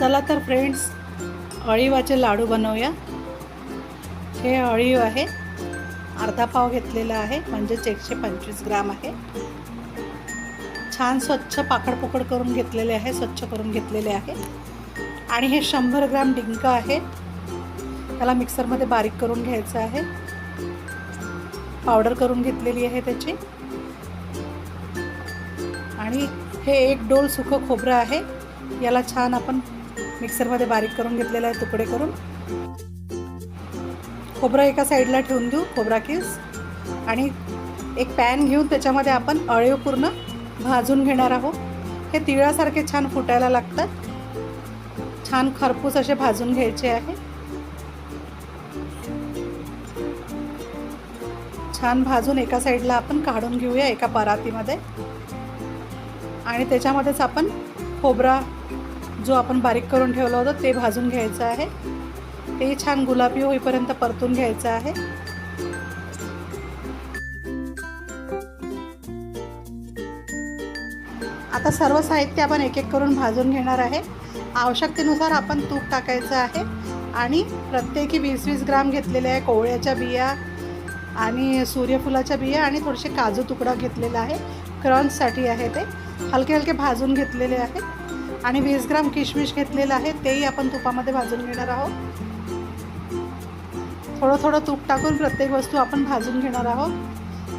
चला तर फ्रेंड्स अळीवाचे लाडू बनवूया. हे अळीव आहे. अर्धा पाव घेतलेला आहे म्हणजेच एकशे पंचवीस ग्राम आहे. छान स्वच्छ पाकडपोकड करून घेतलेले आहे स्वच्छ करून घेतलेले आहे. आणि हे शंभर ग्राम डिंक आहे. त्याला मिक्सरमध्ये बारीक करून घ्यायचं आहे. पावडर करून घेतलेली आहे त्याची. आणि हे एक डोल सुखं खोबरं आहे. याला छान आपण मिक्सरमध्ये बारीक करून घेतलेलं आहे तुकडे करून. खोबरं एका साईडला ठेवून देऊ खोबरा किस. आणि एक पॅन घेऊन त्याच्यामध्ये आपण अळीव पूर्ण भाजून घेणार आहोत. हे तिळासारखे छान फुटायला लागतात. छान खरपूस असे भाजून घ्यायचे आहे. छान भाजून एका साईडला आपण काढून घेऊया एका परातीमध्ये. आणि त्याच्यामध्येच आपण खोबरा जो आपण बारीक करून ठेवलं होता ते भाजून घ्यायचं आहे. ते छान गुलाबी होईपर्यंत परतून घ्यायचं आहे. आता सर्व साहित्य आपण एक एक करून भाजून घेणार आहे. आवश्यकतेनुसार आपण तूप टाकायचं आहे आणि प्रत्येकी वीस वीस ग्राम घेतलेले आहे कोवळ्याच्या बिया आणि सूर्यफुलाच्या बिया आणि थोडेसे काजू तुकडा घेतलेला आहे. क्रंचसाठी आहे ते. हलके हलके भाजून घेतलेले आहे. आणि वीस ग्राम किशमिश घेतलेलं आहे तेही आपण तुपामध्ये भाजून घेणार आहोत. थोडं थोडं तूप टाकून प्रत्येक वस्तू आपण भाजून घेणार आहोत.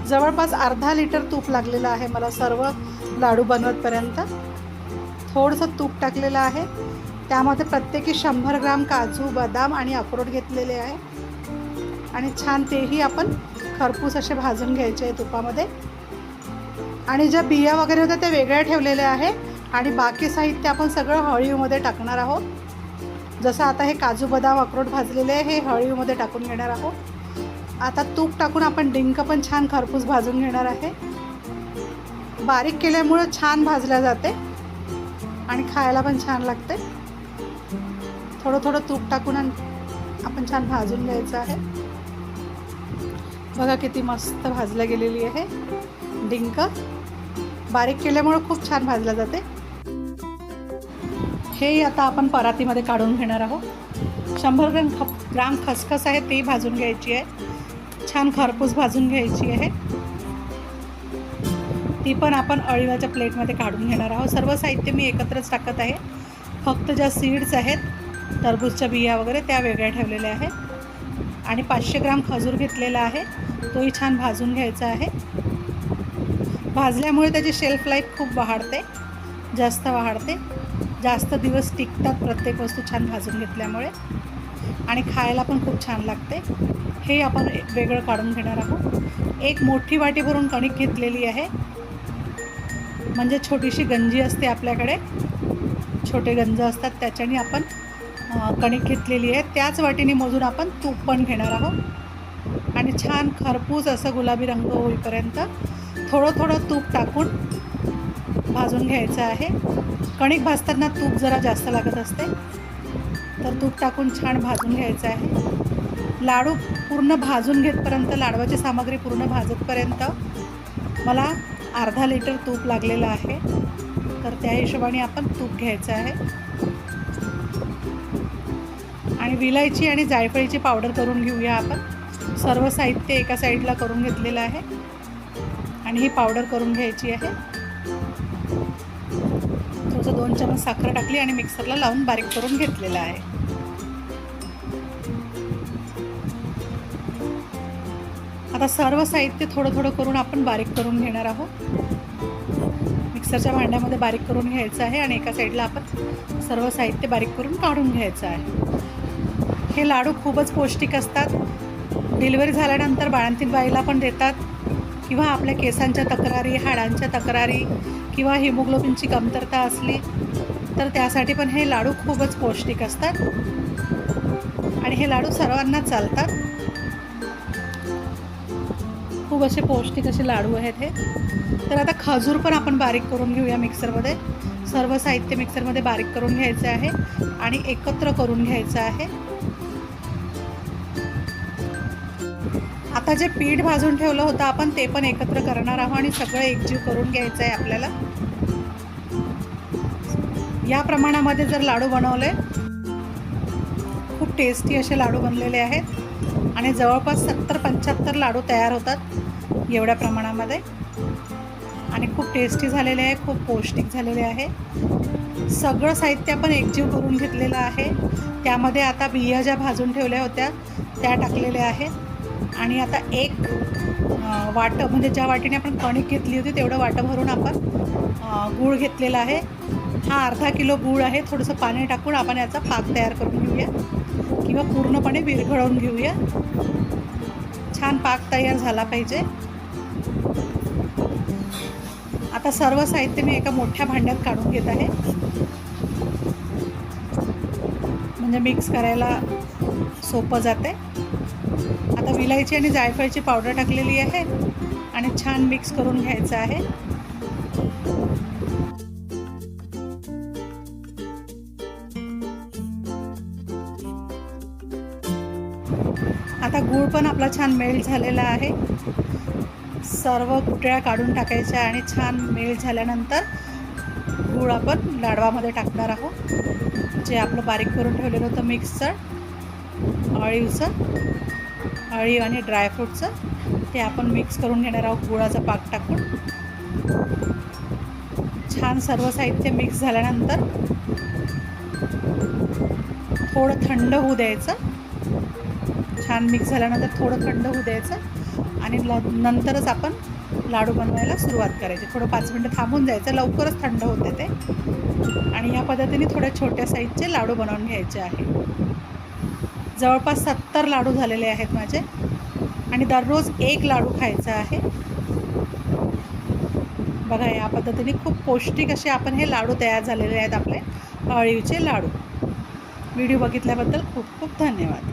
जवळपास अर्धा लिटर तूप लागलेलं आहे मला सर्व लाडू बनवतपर्यंत. थोडंसं तूप टाकलेलं आहे. त्यामध्ये प्रत्येकी शंभर ग्राम काजू बदाम आणि अक्रोड घेतलेले आहे. आणि छान तेही आपण खरपूस असे भाजून घ्यायचे आहे तुपामध्ये. आणि ज्या बिया वगैरे होत्या त्या वेगळ्या ठेवलेल्या आहे. आणि बाकी साहित्य आपण सगळं हळीवमध्ये टाकणार आहोत. जसं आता हे काजू बदाम अक्रोड भाजलेले आहे हे हळीवमध्ये टाकून घेणार आहोत. आता तूप टाकून आपण डिंक पण छान खरपूस भाजून घेणार आहे. बारीक केल्यामुळं छान भाजल्या जाते आणि खायला पण छान लागते. थोडं थोडं तूप टाकून आपण छान भाजून घ्यायचं आहे. बघा किती मस्त भाजल्या गेलेली आहे डिंक. बारीक केल्यामुळं खूप छान भाजल्या जाते. हे आता आपण परातीमध्ये काढून घेणार आहोत. शंभर ग्रॅम ख ग्राम खसखस आहे ती भाजून घ्यायची आहे. छान खरपूस भाजून घ्यायची आहे. ती पण आपण अळीवाच्या प्लेटमध्ये काढून घेणार आहोत. सर्व साहित्य मी एकत्रच टाकत आहे. फक्त ज्या सीड्स आहेत टरबूजच्या बिया वगैरे त्या वेगळ्या ठेवलेल्या आहेत. आणि पाचशे ग्राम खजूर घेतलेला आहे. तोही छान भाजून घ्यायचा आहे. भाजल्यामुळे त्याची शेल्फ लाईफ खूप वाढते. जास्त वाढते. जास्त दिवस टिकतात प्रत्येक वस्तू छान भाजून घेतल्यामुळे. आणि खायला पण खूप छान लागते. हे आपण वेगळं काढून घेणार आहोत. एक मोठी वाटी भरून कणिक घेतलेली आहे. म्हणजे छोटीशी गंजी असते आपल्याकडे. छोटे गंज असतात त्याच्याने आपण कणिक घेतलेली आहे. त्याच वाटीने मोजून आपण तूप पण घेणार आहोत. आणि छान खरपूस असं गुलाबी रंग होईपर्यंत थोडं थोडं तूप टाकून भाजून घ्यायचं आहे. कणिक भाजताना तूप जरा जास्त लागत असते. तर तूप टाकून छान भाजून घ्यायचं आहे. लाडू पूर्ण भाजून घेतपर्यंत लाडवाची सामग्री पूर्ण भाजतपर्यंत मला अर्धा लिटर तूप लागलेलं आहे. तर त्या हिशोबाने आपण तूप घ्यायचं आहे. आणि विलायची आणि जायफळीची पावडर करून घेऊया आपण. सर्व साहित्य एका साईडला करून घेतलेलं आहे. आणि ही पावडर करून घ्यायची आहे. दोन चमच साखर टाकली आणि मिक्सरला लावून बारीक करून घेतलेलं आहे. आता सर्व साहित्य थोडं थोडं करून आपण बारीक करून घेणार आहोत. मिक्सरच्या भांड्यामध्ये बारीक करून घ्यायचं आहे आणि एका साईडला आपण सर्व साहित्य बारीक करून काढून घ्यायचं आहे. हे लाडू खूपच पौष्टिक असतात. डिलिव्हरी झाल्यानंतर बाळांतील बाईला पण देतात. किंवा आपल्या केसांच्या तक्रारी हाडांच्या तक्रारी किंवा हिमोग्लोबिनची कमतरता असली तर त्यासाठी पण हे लाडू खूपच पौष्टिक असतात. आणि हे लाडू सर्वांना चालतात. खूप असे पौष्टिक असे लाडू आहेत हे. तर आता खजूर पण आपण बारीक करून घेऊया मिक्सरमध्ये. सर्व साहित्य मिक्सरमध्ये बारीक करून घ्यायचं आहे आणि एकत्र करून घ्यायचं आहे. आता जे पीठ भाजून ठेवलं होतं आपण ते पण एकत्र करणार आहोत आणि सगळं एकजीव करून घ्यायचं आहे आपल्याला. या प्रमाणामध्ये जर लाडू बनवले खूप टेस्टी असे लाडू बनलेले आहेत. आणि जवळपास सत्तर पंच्याहत्तर लाडू तयार होतात एवढ्या प्रमाणामध्ये. आणि खूप टेस्टी झालेले आहे खूप पौष्टिक झालेले आहे. सगळं साहित्य आपण एकजीव करून घेतलेलं आहे. त्यामध्ये आता बिया ज्या भाजून ठेवल्या होत्या त्या टाकलेल्या आहेत. आणि आता एक वाटं म्हणजे ज्या वाटीने आपण कणिक घेतली होती तेवढं वाटं भरून आपण गूळ घेतलेलं आहे. हा अर्धा किलो गूळ आहे. थोडंसं पाणी टाकून आपण याचा पाक तयार करून घेऊया. किंवा पूर्णपणे विरघळवून घेऊया. छान पाक तयार झाला पाहिजे. आता सर्व साहित्य मी एका मोठ्या भांड्यात काढून घेत आहे. म्हणजे मिक्स करायला सोपं जाते. आता विलायची आणि जायफळची पावडर टाकलेली आहे. आणि छान मिक्स करून घ्यायचं आहे. आता गूळ पण आपला छान मेल्ट झालेला आहे. सर्व कुटळ्या काढून टाकायच्या आणि छान मेल्ट झाल्यानंतर गूळ आपण लाडवामध्ये टाकणार आहोत. जे आपलं बारीक करून ठेवलेलं होतं मिक्सचं अळीवचं अळीव आणि ड्रायफ्रूटचं ते आपण मिक्स करून घेणार आहोत गुळाचा पाक टाकून. छान सर्व साहित्य मिक्स झाल्यानंतर थोडं थंड होऊ द्यायचं. छान मिक्स झाल्यानंतर थोडं थंड होऊ द्यायचं आणि ल नंतरच आपण लाडू बनवायला सुरुवात करायची. थोडं पाच मिनटं थांबून जायचं. लवकरच थंड होते ते. आणि या पद्धतीने थोड्या छोट्या साईजचे लाडू बनवून घ्यायचे आहे. जवळपास सत्तर लाडू झालेले आहेत माझे. आणि दररोज एक लाडू खायचा आहे. बघा या पद्धतीने खूप पौष्टिक असे आपण हे लाडू तयार झालेले आहेत आपले. अळीवचे लाडू. व्हिडिओ बघितल्याबद्दल खूप खूप धन्यवाद.